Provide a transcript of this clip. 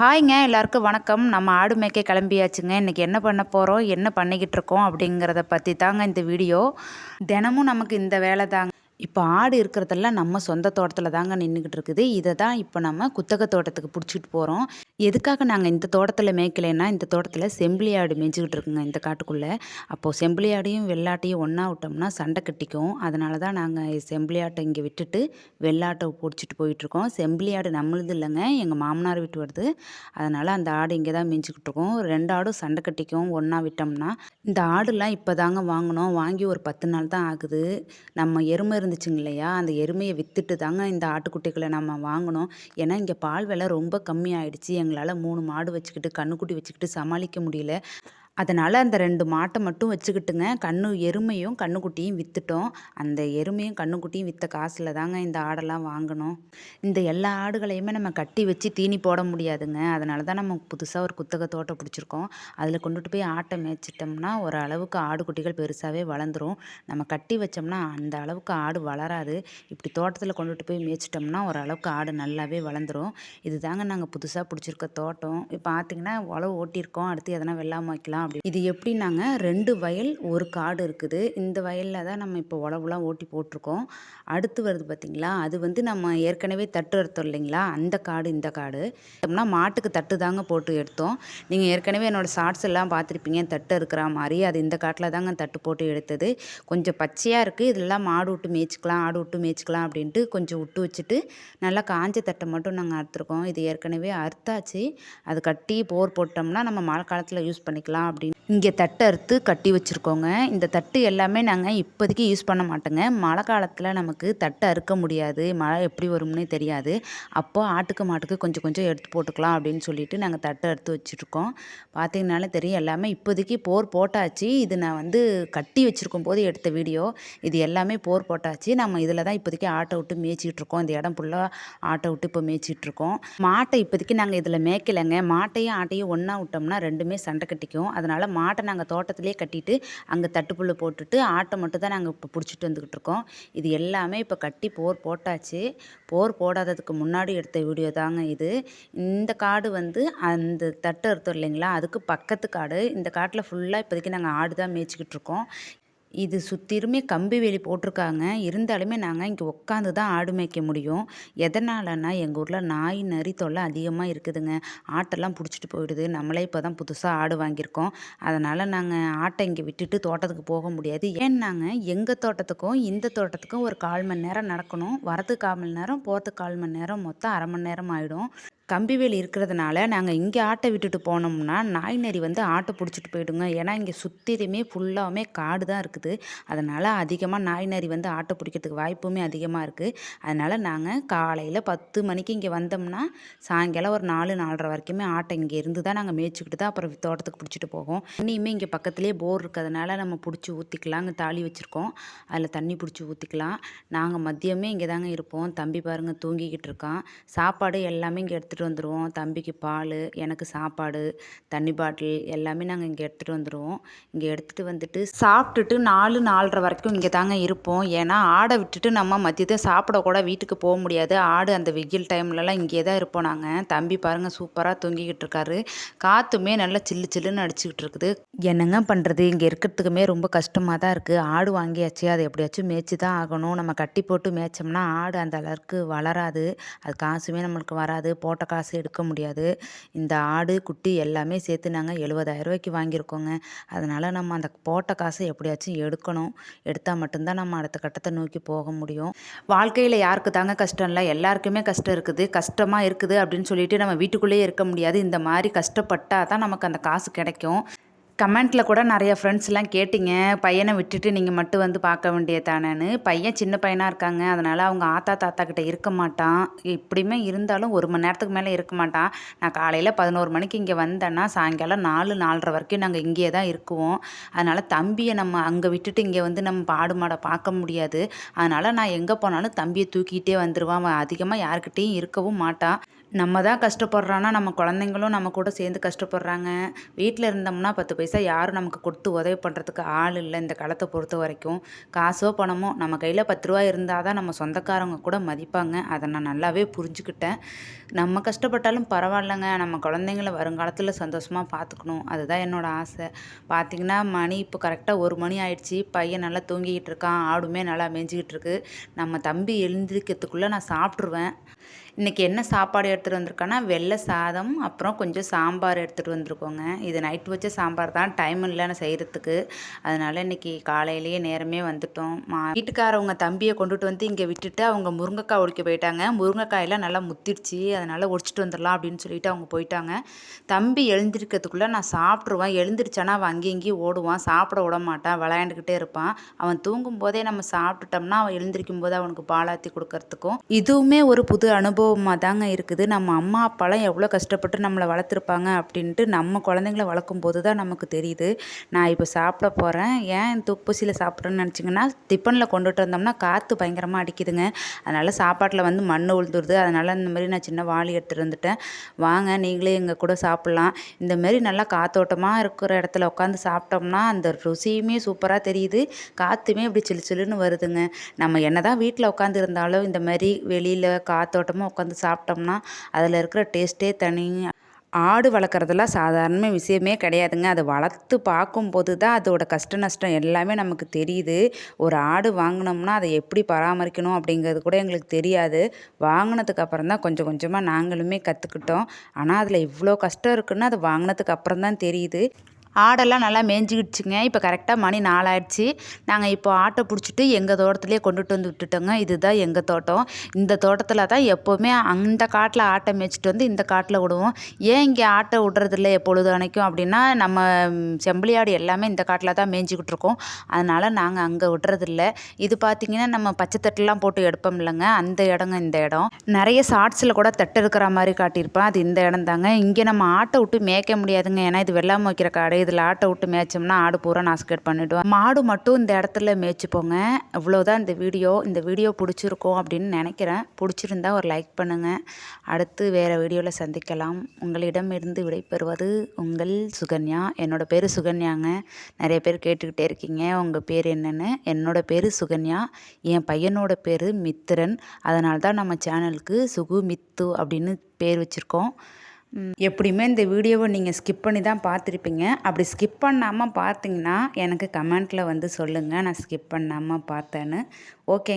ஹாய்ங்க எல்லாருக்கும் வணக்கம். நம்ம ஆடு மேய்க்க கிளம்பியாச்சுங்க. இன்றைக்கி என்ன பண்ண போகிறோம் என்ன பண்ணிக்கிட்டு இருக்கோம்? அப்படிங்கிறத பற்றி தாங்க இந்த வீடியோ. தினமும் நமக்கு இந்த வேலை தாங்க இப்போ ஆடு இருக்கிறதெல்லாம் நம்ம சொந்த தோட்டத்தில் தாங்க நின்றுக்கிட்டு இருக்குது. இதை தான் இப்போ நம்ம குத்தகை தோட்டத்துக்கு பிடிச்சிட்டு போகிறோம் எதுக்காக நாங்கள் இந்த தோட்டத்தில் மேய்க்கலைன்னா இந்த தோட்டத்தில் செம்பிளி ஆடு மேய்ச்சிக்கிட்டு இருக்குங்க இந்த காட்டுக்குள்ளே. அப்போது செம்பிளி ஆடையும் வெள்ளாட்டையும் ஒன்றா விட்டோம்னா சண்டை கட்டிக்கும். அதனால தான் நாங்கள் செம்பிளி ஆட்டை இங்கே விட்டுட்டு வெள்ளாட்டை பிடிச்சிட்டு போயிட்டுருக்கோம் செம்பிளி ஆடு நம்மளுது இல்லைங்க எங்கள் மாமனார் வீட்டு வருது. அதனால் அந்த ஆடு இங்கே தான் மேய்ச்சிக்கிட்டு இருக்கோம். ரெண்டு ஆடும் சண்டை கட்டிக்கும் ஒன்றா விட்டோம்னா. இந்த ஆடுலாம் இப்போ தாங்க வாங்கினோம். வாங்கி ஒரு பத்து நாள் தான் ஆகுது. நம்ம எருமை இருந்துச்சுங்க இல்லையா அந்த எருமையை விற்றுட்டு தாங்க இந்த ஆட்டுக்குட்டிகளை நம்ம வாங்கினோம் ஏன்னா இங்கே பால் விலை ரொம்ப கம்மி ஆயிடுச்சு எங்களால் மூணு மாடு வச்சுக்கிட்டு கண்ணுக்குட்டி வச்சுக்கிட்டு சமாளிக்க முடியல. அதனால் அந்த ரெண்டு மாட்டை மட்டும் வச்சுக்கிட்டுங்க. கண்ணு எருமையும் கண்ணுக்குட்டியும் விற்றுட்டோம் அந்த எருமையும் கண்ணுக்குட்டியும் விற்ற காசில் தாங்க இந்த ஆடெல்லாம் வாங்கினோம் இந்த எல்லா ஆடுகளையுமே நம்ம கட்டி வச்சு தீனி போட முடியாதுங்க. அதனால தான் நம்ம புதுசாக ஒரு குத்தகை தோட்டம் பிடிச்சிருக்கோம். அதில் கொண்டுட்டு போய் ஆட்டை மேய்ச்சிட்டோம்னா ஒரு அளவுக்கு ஆடு குட்டிகள் பெருசாகவே வளர்ந்துரும். நம்ம கட்டி வச்சோம்னா அந்த அளவுக்கு ஆடு வளராது. இப்படி தோட்டத்தில் கொண்டுட்டு போய் மேய்ச்சிட்டோம்னா ஓரளவுக்கு ஆடு நல்லாவே வளர்ந்துரும். இது தாங்க நாங்கள் புதுசாக பிடிச்சிருக்க தோட்டம். இப்போ பார்த்திங்கன்னா உழவு ஓட்டியிருக்கோம். அடுத்து எதனா வெள்ளாமை வைக்கலாம் அப்படி. இது எப்படின்னாங்க ரெண்டு வயல் ஒரு காடு இருக்குது. இந்த வயலில் தான் நம்ம இப்போ உழவுலாம் ஓட்டி போட்டிருக்கோம். அடுத்து வருது பார்த்திங்களா அது வந்து நம்ம ஏற்கனவே தட்டு எடுத்தோம் இல்லைங்களா? அந்த காடு இந்த காடு. அப்படின்னா மாட்டுக்கு தட்டு தாங்க போட்டு எடுத்தோம். நீங்கள் ஏற்கனவே என்னோடய ஷார்ட்ஸ் எல்லாம் பார்த்துருப்பீங்க தட்டு இருக்கிற மாதிரி. அது இந்த காட்டில் தாங்க தட்டு போட்டு எடுத்தது. கொஞ்சம் பச்சையாக இருக்குது இதெல்லாம் மாடு விட்டு மேய்ச்சிக்கலாம் ஆடு விட்டு மேய்ச்சிக்கலாம் அப்படின்ட்டு கொஞ்சம் விட்டு வச்சுட்டு நல்லா காஞ்ச தட்டை மட்டும் நாங்கள் அறுத்துருக்கோம். இது ஏற்கனவே அறுத்தாச்சு. அது கட்டி போர் போட்டோம்னா நம்ம மழை காலத்தில் யூஸ் பண்ணிக்கலாம் அப்படின்னு. இங்கே தட்டு அறுத்து கட்டி வச்சுருக்கோங்க. இந்த தட்டு எல்லாமே நாங்கள் இப்போதைக்கு யூஸ் பண்ண மாட்டோங்க. மழை காலத்தில் நமக்கு தட்டு அறுக்க முடியாது. மழை எப்படி வரும்னே தெரியாது. அப்போது ஆட்டுக்கு மாட்டுக்கு கொஞ்சம் கொஞ்சம் எடுத்து போட்டுக்கலாம் அப்படின்னு சொல்லிட்டு நாங்கள் தட்டை அறுத்து வச்சுருக்கோம். பார்த்தீங்கனாலே தெரியும். எல்லாமே இப்போதைக்கு போர் போட்டாச்சு. இது நான் வந்து கட்டி வச்சுருக்கும் போது எடுத்த வீடியோ. இது எல்லாமே போர் போட்டாச்சு. நம்ம இதில் தான் இப்போதைக்கு ஆட்டை விட்டு மேய்ச்சிக்கிட்டு இருக்கோம். இந்த இடம் ஃபுல்லாக ஆட்டை விட்டு இப்போ மேய்ச்சிட்டு இருக்கோம். மாட்டை இப்போதைக்கு நாங்கள் இதில் மேய்க்கலைங்க. மாட்டையும் ஆட்டையும் ஒன்றா விட்டோம்னா ரெண்டுமே சண்டை கட்டிக்கும். அதனால் மாட்டை நாங்கள் தோட்டத்திலே கட்டிட்டு அங்கே தட்டுப்புல் போட்டுட்டு ஆட்டை மட்டும் தான் நாங்கள் இப்போ பிடிச்சிட்டு வந்துக்கிட்டு இருக்கோம். இது எல்லாமே இப்போ கட்டி போர் போட்டாச்சு. போர் போடாததுக்கு முன்னாடி எடுத்த வீடியோ தாங்க இது. இந்த காடு வந்து அந்த தட்டு அறுத்தோம் இல்லைங்களா அதுக்கு பக்கத்து காடு. இந்த காட்டில் ஃபுல்லாக இப்போதைக்கு நாங்கள் ஆடு தான் மேய்ச்சிக்கிட்டு இருக்கோம். இது சுற்றிலுமே கம்பி வேலி போட்டிருக்காங்க. இருந்தாலுமே நாங்கள் இங்கே உட்காந்து தான் ஆடு மேய்க்க முடியும். எதனாலன்னா எங்கள் ஊரில் நாய் நரி தொல்லை அதிகமாக இருக்குதுங்க. ஆட்டெல்லாம் பிடிச்சிட்டு போயிடுது. நம்மளே இப்போ தான் புதுசாக ஆடு வாங்கியிருக்கோம். அதனால் நாங்கள் ஆட்டை இங்கே விட்டுட்டு தோட்டத்துக்கு போக முடியாது. ஏன்னாங்க எங்கள் தோட்டத்துக்கும் இந்த தோட்டத்துக்கும் ஒரு கால் மணி நேரம் நடக்கணும். வரதுக்கு கால் மணி நேரம் போகிறதுக்கு கால் மணி நேரம். மொத்தம் அரை மணி நேரம் ஆகிடும் கம்பிவேலி இருக்கிறதுனால நாங்கள் இங்கே ஆட்டை விட்டுட்டு போனோம்னா நாய் நரி வந்து ஆட்டை பிடிச்சிட்டு போயிடுங்க. ஏன்னா இங்கே சுற்றிலுமே ஃபுல்லாகவுமே காடு தான் இருக்குது. அதனால் அதிகமாக நாய் நரி வந்து ஆட்டை பிடிக்கிறதுக்கு வாய்ப்புமே அதிகமாக இருக்குது அதனால் நாங்கள் காலையில் பத்து மணிக்கு இங்கே வந்தோம்னா சாயங்காலம் ஒரு நாலு நாலரை வரைக்குமே ஆட்டை இங்கே இருந்து தான் நாங்கள் மேய்ச்சிக்கிட்டு தான் அப்புறம் தோட்டத்துக்கு பிடிச்சிட்டு போவோம். தண்ணியுமே இங்கே பக்கத்துலேயே போர் இருக்கிறதுனால நம்ம பிடிச்சி ஊற்றிக்கலாம் அங்கே தாலி வச்சுருக்கோம். அதில் தண்ணி பிடிச்சி ஊற்றிக்கலாம் நாங்கள் மதியமே இங்கே தாங்க இருப்போம். தம்பி பாருங்கள் தூங்கிக்கிட்டு இருக்கான். சாப்பாடு எல்லாமே இங்கே எடுத்துகிட்டு எடுத்துகிட்டு வந்துடுவோம் தம்பிக்கு பால் எனக்கு சாப்பாடு தண்ணி பாட்டில் எல்லாமே நாங்கள் இங்கே எடுத்துகிட்டு வந்துடுவோம் இங்கே எடுத்துகிட்டு வந்துட்டு சாப்பிட்டுட்டு நாலு நாலரை வரைக்கும் இங்கே தாங்க இருப்போம். ஏன்னா ஆடை விட்டுட்டு நம்ம மதியத்தை சாப்பிட கூட வீட்டுக்கு போக முடியாது. ஆடு அந்த வெயில் டைம்லலாம் இங்கே தான் இருப்போம் நாங்கள் தம்பி பாருங்கள் சூப்பராக தூங்கிக்கிட்டு இருக்காரு. காற்றுமே நல்லா சில்லு சில்லுன்னு அடிச்சுக்கிட்டு இருக்குது. என்னங்க பண்ணுறது இங்கே இருக்கிறதுக்குமே ரொம்ப கஷ்டமாக தான் இருக்குது ஆடு வாங்கியாச்சு. அதை எப்படியாச்சும் மேய்ச்சி தான் ஆகணும். நம்ம கட்டி போட்டு மேய்ச்சோம்னா ஆடு அந்த அளவுக்கு வளராது. அது காசுமே நம்மளுக்கு வராது. போட்ட காசு எடுக்க முடியாது. இந்த ஆடு குட்டி எல்லாமே சேர்த்து நாங்கள் எழுபதாயிரரூவாய்க்கு வாங்கியிருக்கோங்க. அதனால் நம்ம அந்த போட்ட காசை எப்படியாச்சும் எடுக்கணும். எடுத்தால் மட்டும்தான் நம்ம அடுத்த கட்டத்தை நோக்கி போக முடியும். வாழ்க்கையில் யாருக்கு தாங்க கஷ்டம் இல்லை எல்லாருக்குமே கஷ்டம் இருக்குது. கஷ்டமாக இருக்குது அப்படின்னு சொல்லிட்டு நம்ம வீட்டுக்குள்ளேயே இருக்க முடியாது. இந்த மாதிரி கஷ்டப்பட்டால் தான் நமக்கு அந்த காசு கிடைக்கும். கமெண்ட்டில் கூட நிறைய ஃப்ரெண்ட்ஸ்லாம் கேட்டிங்க. பையனை விட்டுட்டு நீங்கள் மட்டும் வந்து பார்க்க வேண்டியதானேன்னு பையன் சின்ன பையனாக இருக்காங்க. அதனால் அவங்க ஆத்தா தாத்தா கிட்ட இருக்க மாட்டான். இப்படியுமே இருந்தாலும் ஒரு மணி நேரத்துக்கு மேலே இருக்க மாட்டான். நான் காலையில் பதினோரு மணிக்கு இங்கே வந்தேன்னா சாயங்காலம் நாலு நாலரை வரைக்கும் நாங்கள் இங்கேயே தான் இருக்குவோம். அதனால் தம்பியை நம்ம அங்கே விட்டுட்டு இங்கே வந்து நம்ம பாடு மாடை பார்க்க முடியாது. அதனால் நான் எங்கே போனாலும் தம்பியை தூக்கிட்டே வந்துடுவான் அவன் அதிகமாக யாருக்கிட்டேயும் இருக்கவும் மாட்டான். நம்ம தான் கஷ்டப்படுறோன்னா நம்ம குழந்தைங்களும் நம்ம கூட சேர்ந்து கஷ்டப்படுறாங்க. வீட்டில் இருந்தோம்னா பத்து பைசா யாரும் நமக்கு கொடுத்து உதவி பண்ணுறதுக்கு ஆள் இல்லை இந்த காலத்தை பொறுத்த வரைக்கும். காசோ பணமோ நம்ம கையில் பத்து ரூபா இருந்தால் தான் நம்ம சொந்தக்காரங்க கூட மதிப்பாங்க. அதை நான் நல்லாவே புரிஞ்சுக்கிட்டேன். நம்ம கஷ்டப்பட்டாலும் பரவாயில்லைங்க. நம்ம குழந்தைங்கள வருங்காலத்தில் சந்தோஷமாக பார்த்துக்கணும் அதுதான் என்னோடய ஆசை. பார்த்திங்கன்னா மணி இப்போ கரெக்டாக ஒரு மணி ஆயிடுச்சு. பையன் நல்லா தூங்கிக்கிட்டு இருக்கான். ஆடுமே நல்லா மேய்ஞ்சிக்கிட்டு இருக்கு. நம்ம தம்பி எழுந்திரிக்கிறதுக்குள்ளே நான் சாப்பிட்ருவேன் இன்றைக்கி என்ன சாப்பாடு எடுத்துகிட்டு வந்திருக்கேன்னா வெள்ளை சாதம் அப்புறம் கொஞ்சம் சாம்பார் எடுத்துகிட்டு வந்திருக்கோங்க. இது நைட்டு வச்ச சாம்பார் தான் டைம் இல்லைன்னு செய்கிறதுக்கு அதனால் இன்றைக்கி காலையிலேயே நேரமே வந்துட்டோம். மா வீட்டுக்காரவங்க தம்பியை கொண்டுட்டு வந்து இங்கே விட்டுட்டு அவங்க முருங்கைக்காய் ஒழிக்க போயிட்டாங்க. முருங்கைக்காயெல்லாம் நல்லா முத்திடுச்சு. அதனால் ஒடிச்சிட்டு வந்துடலாம் அப்படின்னு சொல்லிட்டு அவங்க போயிட்டாங்க. தம்பி எழுந்திருக்கிறதுக்குள்ளே நான் சாப்பிட்ருவேன் எழுந்திரிச்சானா அவன் அங்கேயும் இங்கேயும் ஓடுவான். சாப்பிட விட மாட்டான். விளையாண்டுக்கிட்டே இருப்பான். அவன் தூங்கும் போதே நம்ம சாப்பிட்டுட்டோம்னா அவன் எழுந்திருக்கும் போது அவனுக்கு பாலாத்தி கொடுக்கறதுக்கும். இதுவுமே ஒரு புது அனுபவம். அனுபவமாக தாங்க இருக்குது. நம்ம அம்மா அப்பாலாம் எவ்வளோ கஷ்டப்பட்டு நம்மளை வளர்த்துருப்பாங்க அப்படின்ட்டு நம்ம குழந்தைங்கள வளர்க்கும் போது தான் நமக்கு தெரியுது. நான் இப்போ சாப்பிட போகிறேன் ஏன் துப்பூசியில் சாப்பிட்றேன்னு நினச்சிங்கன்னா டிஃபனில் கொண்டுட்டு வந்தோம்னா காற்று பயங்கரமாக அடிக்குதுங்க. அதனால் சாப்பாட்டில் வந்து மண் உழுந்துருது அதனால் இந்த மாதிரி நான் சின்ன வாளி எடுத்துகிட்டு வந்துட்டேன். வாங்க நீங்களே எங்கள் கூட சாப்பிட்லாம். இந்த மாதிரி நல்லா காத்தோட்டமாக இருக்கிற இடத்துல உட்காந்து சாப்பிட்டோம்னா அந்த ருசியுமே சூப்பராக தெரியுது. காற்றுமே இப்படி சிலு சிலுன்னு வருதுங்க. நம்ம என்ன தான் வீட்டில் உட்காந்து இருந்தாலும் இந்த மாதிரி வெளியில் காத்தோட்டமாக உட்காந்து சாப்பிட்டோம்னா அதில் இருக்கிற டேஸ்ட்டே தனி. ஆடு வளர்க்குறதெல்லாம் சாதாரண விஷயமே கிடையாதுங்க. அதை வளர்த்து பார்க்கும்போது தான் அதோட கஷ்ட நஷ்டம் எல்லாமே நமக்கு தெரியுது. ஒரு ஆடு வாங்கினோம்னா அதை எப்படி பராமரிக்கணும் அப்படிங்கிறது கூட எங்களுக்கு தெரியாது. வாங்கினதுக்கு அப்புறம் தான் கொஞ்சம் கொஞ்சமாக நாங்களுமே கற்றுக்கிட்டோம் ஆனால் அதில் இவ்வளோ கஷ்டம் இருக்குன்னு அதை வாங்கினதுக்கு அப்புறம் தான் தெரியுது. ஆடெல்லாம் நல்லா மேய்ஞ்சிக்கிடுச்சுங்க இப்போ கரெக்டாக மணி நாலாயிடுச்சு. நாங்கள் இப்போ ஆட்டை பிடிச்சிட்டு எங்கள் தோட்டத்துலேயே கொண்டுட்டு வந்து விட்டுட்டோங்க. இதுதான் எங்கள் தோட்டம். இந்த தோட்டத்தில் தான் எப்போவுமே அந்த காட்டில் ஆட்டை மேய்ச்சிட்டு வந்து இந்த காட்டில் விடுவோம். ஏன் இங்கே ஆட்டை விடுறதில்ல எப்பொழுது அணைக்கும் அப்படின்னா நம்ம செம்பிளியாடு எல்லாமே இந்த காட்டில் தான் மேய்ஞ்சிக்கிட்டு இருக்கோம் அதனால் நாங்கள் அங்கே விடுறதில்ல. இது பார்த்திங்கன்னா நம்ம பச்சை தட்டுலாம் போட்டு எடுப்போம் இல்லைங்க அந்த இடங்க இந்த இடம். நிறைய ஷார்ட்ஸில் கூட தட்டு இருக்கிற மாதிரி காட்டியிருப்பேன். அது இந்த இடம் தாங்க இங்கே நம்ம ஆட்டை விட்டு மேய்க்க முடியாதுங்க. ஏன்னா இது வெள்ளாமை வைக்கிற காடு இதில் ஆட்டை விட்டு மேய்ச்சோம்னா ஆடு பூரா நாஸ்கேட் பண்ணிவிடுவோம் மாடு மட்டும் இந்த இடத்துல மேய்ச்சிப்போங்க. இவ்வளோதான் இந்த வீடியோ. இந்த வீடியோ பிடிச்சிருக்கோம் அப்படின்னு நினைக்கிறேன். பிடிச்சிருந்தா ஒரு லைக் பண்ணுங்கள் அடுத்து வேறு வீடியோவில் சந்திக்கலாம். உங்களிடம் இருந்து விடைபெறுவது உங்கள் சுகன்யா. என்னோடய பேர் சுகன்யாங்க. நிறைய பேர் கேட்டுக்கிட்டே இருக்கீங்க. உங்கள் பேர் என்னென்னு? என்னோடய பேர் சுகன்யா. என் பையனோட பேர் மித்திரன். அதனால தான் நம்ம சேனலுக்கு சுகு மித்து அப்படின்னு பேர் வச்சுருக்கோம். எப்படியுமே இந்த வீடியோவை நீங்கள் ஸ்கிப் பண்ணி தான் பார்த்துருப்பீங்க. அப்படி ஸ்கிப் பண்ணாமல் பார்த்தீங்கன்னா எனக்கு கமெண்ட்டில் வந்து சொல்லுங்கள் நான் ஸ்கிப் பண்ணாமல் பார்த்தேன்னு. ஓகே